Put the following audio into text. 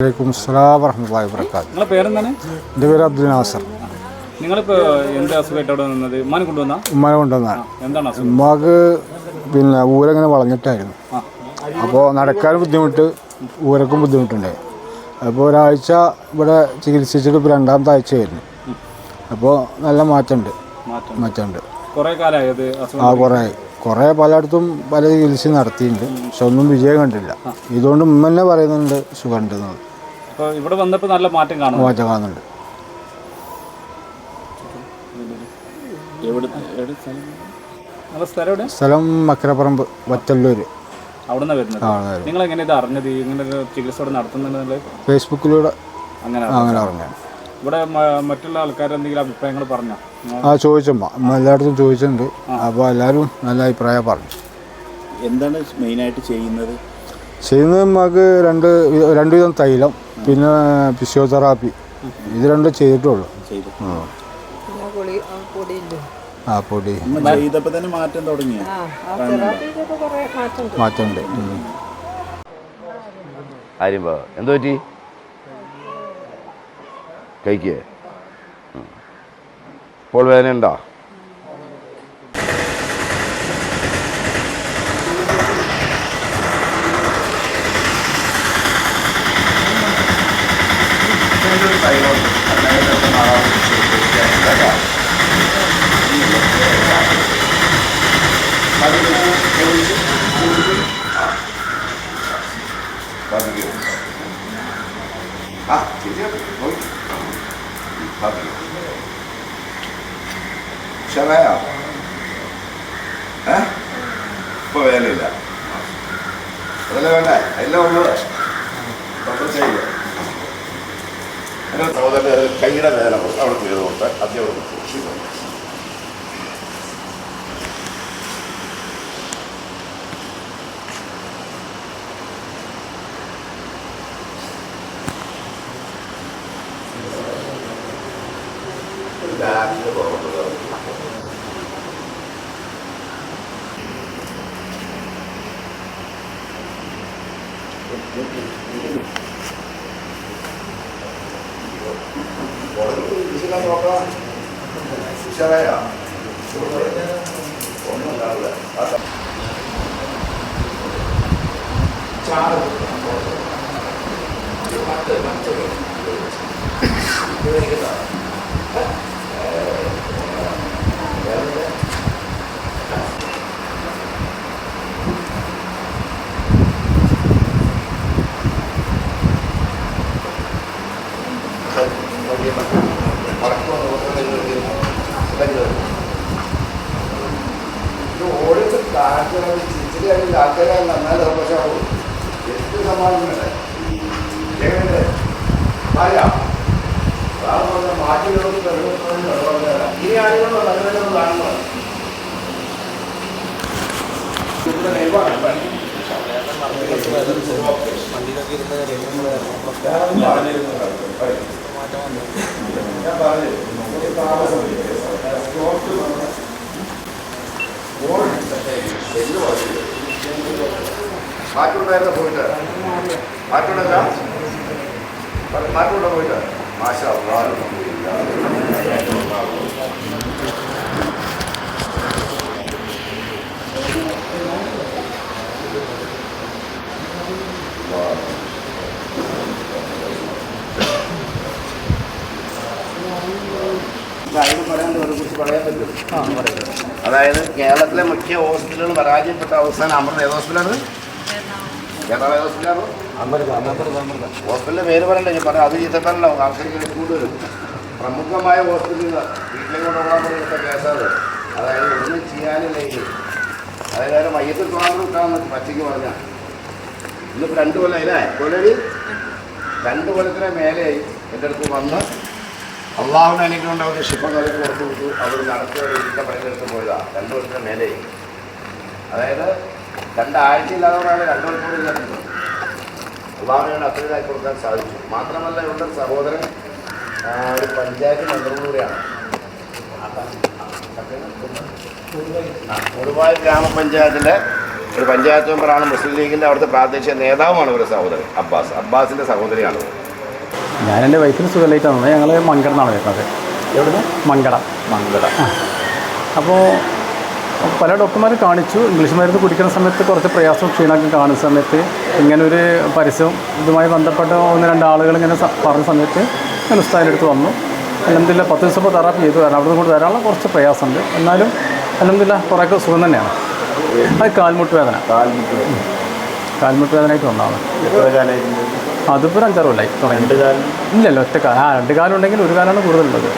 വലൈക്കും സ്ലാം വറഹമുല്ലാ വബറകാത്ത് നിങ്ങളെ പേരെന്താണ്? എന്റെ പേര് അബ്ദുൽ നാസർ. നിങ്ങളിപ്പോൾ എന്ത് അസുഖമായിട്ട് അവിടെ നിന്നത്? ഉമ്മാനെ കൊണ്ടുവന്ന? ഉമ്മനെ കൊണ്ടുവന്നാൽ എന്താണ് അസുഖം? ഉമ്മാക്ക് പിന്നെ ഊരങ്ങനെ വളഞ്ഞിട്ടായിരുന്നു. അപ്പോൾ നടക്കാനും ബുദ്ധിമുട്ട് ഊരക്കും ബുദ്ധിമുട്ടുണ്ടായി അപ്പോൾ ഒരാഴ്ച ഇവിടെ ചികിത്സിച്ചിട്ട് ഇപ്പോൾ രണ്ടാമത്തെ ആഴ്ചയായിരുന്നു. അപ്പോൾ നല്ല മാറ്റമുണ്ട്. മാറ്റമുണ്ട്. കുറേ കാലമായി അത് അസുഖം? ആ കുറേ. കുറേ പലയിടത്തും പല ചികിത്സ നടത്തിയിട്ടുണ്ട്. പക്ഷെ ഒന്നും വിജയം കണ്ടില്ല. ഇതുകൊണ്ട് ഉമ്മ തന്നെ പറയുന്നുണ്ട് സുഖമുണ്ട് എന്നുള്ളത് അപ്പോൾ ഇവിടെ വന്നപ്പോൾ നല്ല മാറ്റം കാണും മാറ്റം കാണുന്നുണ്ട്. എവിടെ എവിടെ സ്ഥലം? എവിടെ? സ്ഥലം മക്കരപ്പറമ്പ് വറ്റല്ലൂർ അവിടെ വരുന്നത്. നിങ്ങൾ എങ്ങനെ ഇത് അറിഞ്ഞത്? ഇങ്ങനെ ഒരു ചികിത്സ ഇവിടെ ഫേസ്ബുക്കിലൂടെ അങ്ങനെ അങ്ങനെ അറിഞ്ഞാണ് ഇവിടെ മറ്റുള്ള ആൾക്കാർ എന്തെങ്കിലും അഭിപ്രായങ്ങൾ പറഞ്ഞോ? ആ ചോദിച്ചമ്മ എല്ലായിടത്തും ചോദിച്ചിട്ടുണ്ട്. അപ്പോൾ എല്ലാവരും നല്ല അഭിപ്രായം പറഞ്ഞു. എന്താണ് മെയിനായിട്ട് ചെയ്യുന്നത്? ചെയ്യുന്നത് നമുക്ക് രണ്ട് രണ്ട് വിധം തൈലം പിന്നെ ഫിസിയോതെറാപ്പി. ഇത് രണ്ടും ചെയ്തിട്ടുള്ളൂ. ചെയ്ത്. ആ. പൊടി ആ പൊടിയില്ലേ? ആ പൊടി. അമ്മ തന്നെ മാറ്റം തുടങ്ങിയ? ആ ആ തെറാപ്പിയിലൊക്കെ കുറേ മാറ്റമുണ്ട്. ആര്യം ബാബ എന്തോ പറ്റി? കഴിക്കേ ഇപ്പോൾ വേദനയുണ്ടോ? ആ ഉഷാറായോ? ഏ? ഇപ്പൊ വേണ്ട? എല്ലാം ഉള്ളത് ചെയ്യില്ല സഹോദരന്റെ കൈയുടെ വേല അവിടെ ചെയ്ത് kita kita bawa pulang. Boleh itu bisa kan apa? Bisa ya. Boleh lah lah. Atau cara. Mata mata. Boleh kita. താഴ്ത്തണം ചിരി അല്ലെങ്കിൽ ആൾക്കാരാണ് നന്നാലും പക്ഷെ എട്ട് സമാധാനമല്ല ഈ ജഗന്റെ ഭാര്യ പറഞ്ഞ മാറ്റുകളും പെരുമാറും ഇടപെടുന്നതല്ല ഇനി ആളുകളും നല്ലവരും കാണുന്നതാണ് ഇവിടെ ദൈവമാണ് പണി വണ്ടിയിലൊക്കെ ഇരുന്ന് മാറ്റം വന്നു ഞാൻ പറഞ്ഞു താമസം മാറ്റുണ്ടായിരുന്ന പോയിട്ട്? മാറ്റുണ്ടല്ല മാറ്റുണ്ടോ പോയിട്ട്? മാഷാ അതായത് കേരളത്തിലെ മുഖ്യ ഹോസ്പിറ്റലുകൾ പരാജയപ്പെട്ട അവസാനം അമൃത ഏത് ഹോസ്പിറ്റലാണ്? കേരള ഹോസ്പിറ്റലാണ്? ഹോസ്പിറ്റലിന്റെ പേര് പറയണ്ടേ ഞാൻ പറയാം അത് ചെയ്തപ്പോ ആൾക്കാർക്ക് കൂടുതലും പ്രമുഖമായ ഹോസ്പിറ്റലുകൾ വീട്ടിലേക്ക് കൊണ്ടുപോകാൻ കേസാണ്. അതായത് ഒന്നും ചെയ്യാനില്ലെങ്കിൽ അതായത് മയ്യത്തിൽ തോന്നുന്നു കിട്ടാമെന്ന് പച്ചയ്ക്ക് പറഞ്ഞാൽ ഇന്നിപ്പോൾ രണ്ട് കൊല്ലം അല്ലേ കൊല്ലടി? രണ്ട് കൊല്ലത്തിന് മേലെയായി എന്റെ അടുത്ത് വന്ന് അള്ളാഹുവിനെ അനുഗ്രഹം അവർക്ക് ശിപ്പം കളി കൊടുത്തു വിട്ടു അവർ നടത്തിയ ഇതിന്റെ പണിയെടുത്ത് പോയതാ. രണ്ടു വർഷത്തിന് മേലെ അതായത് രണ്ടാഴ്ച ഇല്ലാത്തവരാണ് രണ്ട് മണിക്കൂർ ഇല്ലാത്തത് അള്ളാഹുവിനെ അത്രയായി കൊടുക്കാൻ സാധിച്ചു. മാത്രമല്ല ഇവിടെ സഹോദരൻ ഒരു പഞ്ചായത്ത് മെമ്പറും കൂടിയാണ്. കൊടുവായൂർ ഗ്രാമപഞ്ചായത്തിലെ ഒരു പഞ്ചായത്ത് മെമ്പറാണ് മുസ്ലിം ലീഗിന്റെ അവിടുത്തെ പ്രാദേശിക നേതാവുമാണ് ഒരു സഹോദരൻ അബ്ബാസ്. അബ്ബാസിന്റെ സഹോദരിയാണ് ഞാൻ എന്റെ വൈഫിന് സുഖമായിട്ടാണ് ഞങ്ങൾ മങ്കട എന്നാണ് വരുന്നത്. എവിടുന്ന്? മങ്കട മങ്കട അപ്പോൾ പല ഡോക്ടർമാർ കാണിച്ചു. ഇംഗ്ലീഷ് മരുന്ന് കുടിക്കുന്ന സമയത്ത് കുറച്ച് പ്രയാസം ക്ഷീണമൊക്കെ കാണുന്ന സമയത്ത് ഇങ്ങനൊരു ഒരു പരസ്യം ഇതുമായി ബന്ധപ്പെട്ട ഒന്ന് രണ്ട് ആളുകൾ ഇങ്ങനെ പറഞ്ഞ സമയത്ത് ഞാൻ ഉസ്താദിന്റെ അടുത്ത് വന്നു. അലഹമില്ല പത്ത് ദിവസം ഇപ്പോൾ തെറാപ്പി ചെയ്തു. കാരണം അവിടെ കൊണ്ട് തരാനുള്ള കുറച്ച് പ്രയാസമുണ്ട്. എന്നാലും അലഹമില്ല കുറേയൊക്കെ സുഖം തന്നെയാണ്. അത് കാൽമുട്ട് വേദന. കാൽമുട്ട് വേദനയായിട്ട് വന്നതാണ്. അതിപ്പോൾ ഒരു അഞ്ചാറ് കൊല്ലായി തുടങ്ങി. ഇല്ലല്ലോ ഒറ്റ കാലം ആ രണ്ട് കാലം ഉണ്ടെങ്കിൽ ഒരു കാലമാണ് കൂടുതലുള്ളത്.